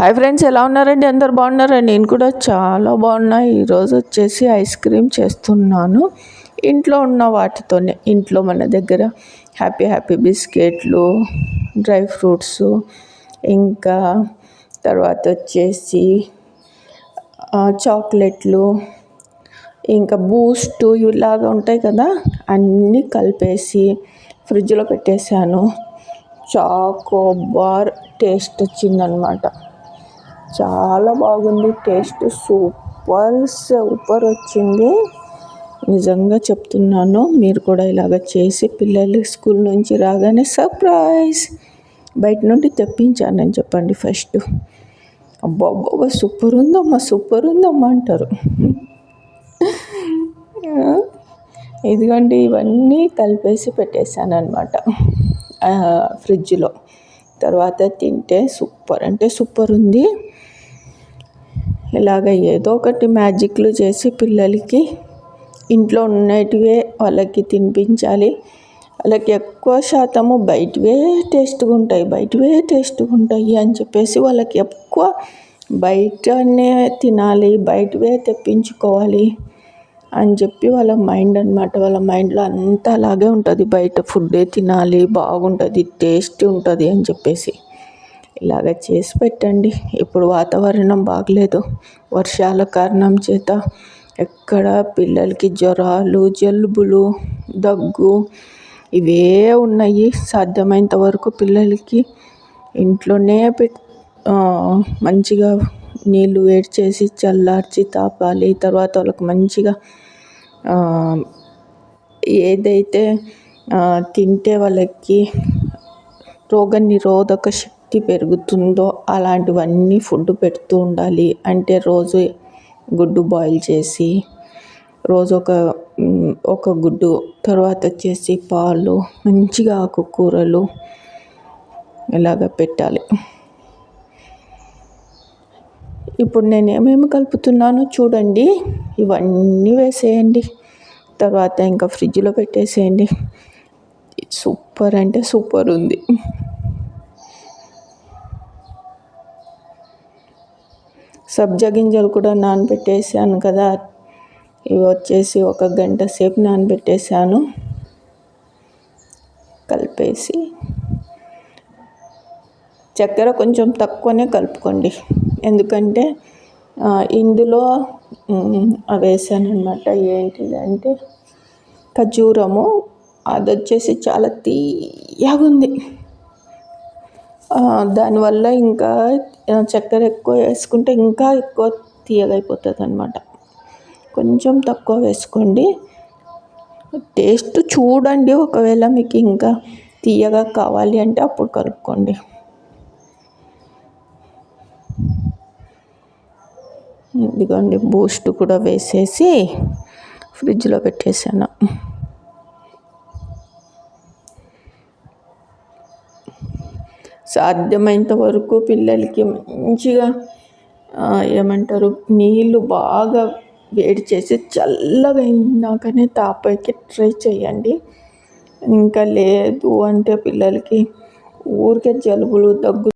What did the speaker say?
Hi friends ఎలా ఉన్నారండి? అందరు బాగున్నారండి? నేను కూడా చాలా బాగున్నా. ఈరోజు వచ్చేసి ఐస్ క్రీమ్ చేస్తున్నాను. ఇంట్లో ఉన్న వాటితోనే ఇంట్లో మన దగ్గర హ్యాపీ హ్యాపీ బిస్కెట్లు డ్రై ఫ్రూట్స్ ఇంకా తర్వాత వచ్చేసి చాక్లెట్లు ఇంకా బూస్ట్ ఇలాగా ఉంటాయి కదా అన్నీ కలిపేసి ఫ్రిడ్జ్లో పెట్టేశాను. చాకోబార్ టేస్ట్ వచ్చిందనమాట. చాలా బాగుంది. టేస్ట్ సూపర్ సూపర్ వచ్చింది. నిజంగా చెప్తున్నాను మీరు కూడా ఇలాగ చేసి పిల్లలు స్కూల్ నుంచి రాగానే సర్ప్రైజ్. బయట నుండి తెప్పించానని చెప్పండి ఫస్ట్. అబ్బాబ్బా సూపర్ ఉందమ్మా సూపర్ ఉందమ్మా అంటారు. ఎందుకంటే ఇవన్నీ కలిపేసి పెట్టేశాను అనమాట ఫ్రిడ్జ్లో. తర్వాత తింటే సూపర్ అంటే సూపర్ ఉంది. ఇలాగ ఏదో ఒకటి మ్యాజిక్లు చేసి పిల్లలకి ఇంట్లో ఉన్నటివే వాళ్ళకి తినిపించాలి. వాళ్ళకి ఎక్కువ శాతము బయటవే టేస్ట్గా ఉంటాయి బయటవే టేస్ట్గా ఉంటాయి అని చెప్పేసి వాళ్ళకి ఎక్కువ బయటనే తినాలి బయటవే తెప్పించుకోవాలి అని చెప్పి వాళ్ళ మైండ్ అనమాట వాళ్ళ మైండ్లో అంతా అలాగే ఉంటుంది. బయట ఫుడ్డే తినాలి బాగుంటుంది టేస్టీ ఉంటుంది అని చెప్పేసి. ఇలాగ చేసి పెట్టండి. ఇప్పుడు వాతావరణం బాగలేదు. వర్షాల కారణం చేత ఎక్కడ పిల్లలకి జ్వరాలు జలుబులు దగ్గు ఇవే ఉన్నాయి. సాధ్యమైనంత వరకు పిల్లలకి ఇంట్లోనే పెట్ మంచిగా నీళ్ళు వేడి చేసి చల్లార్చి తాపాలి. తర్వాత వాళ్ళకి మంచిగా ఏదైతే తింటే వాళ్ళకి రోగ నిరోధక శక్తి పెరుగుతుందో అలాంటివన్నీ ఫుడ్ పెడుతూ ఉండాలి. అంటే రోజు గుడ్డు బాయిల్ చేసి రోజు ఒక ఒక గుడ్డు తర్వాత వచ్చేసి పాలు మంచిగా ఆకుకూరలు ఇలాగ పెట్టాలి. ఇప్పుడు నేను ఏమేమి కలుపుతున్నానో చూడండి. ఇవన్నీ వేసేయండి. తర్వాత ఇంకా ఫ్రిడ్జ్లో పెట్టేసేయండి. సూపర్ అంటే సూపర్ ఉంది. సబ్జా గింజలు కూడా నానబెట్టేసాను కదా. ఇవి వచ్చేసి ఒక గంట సేపు నానబెట్టేసాను కలిపేసి చక్కెర కొంచెం తక్కువనే కలుపుకోండి. ఎందుకంటే ఇందులో వేసాను అనమాట ఏంటిదంటే ఖజూరము. అది వచ్చేసి చాలా తీయగా ఉంది దానివల్ల ఇంకా చక్కెర ఎక్కువ వేసుకుంటే ఇంకా ఎక్కువ తీయగైపోతుంది అయిపోతుంది అనమాట కొంచెం తక్కువ వేసుకోండి. టేస్ట్ చూడండి ఒకవేళ మీకు ఇంకా తీయగా కావాలి అంటే అప్పుడు కలుపుకోండి ఇదిగోండి బూస్ట్ కూడా వేసేసి ఫ్రిడ్జ్లో పెట్టేసాను సాధ్యమైనంత వరకు పిల్లలకి మంచిగా ఏమంటారు నీళ్ళు బాగా వేడి చేసి చల్లగా అయినాకనే తాపైకి ట్రై చేయండి. ఇంకా లేదు అంటే పిల్లలకి ఊరికే జలుబులు దగ్గు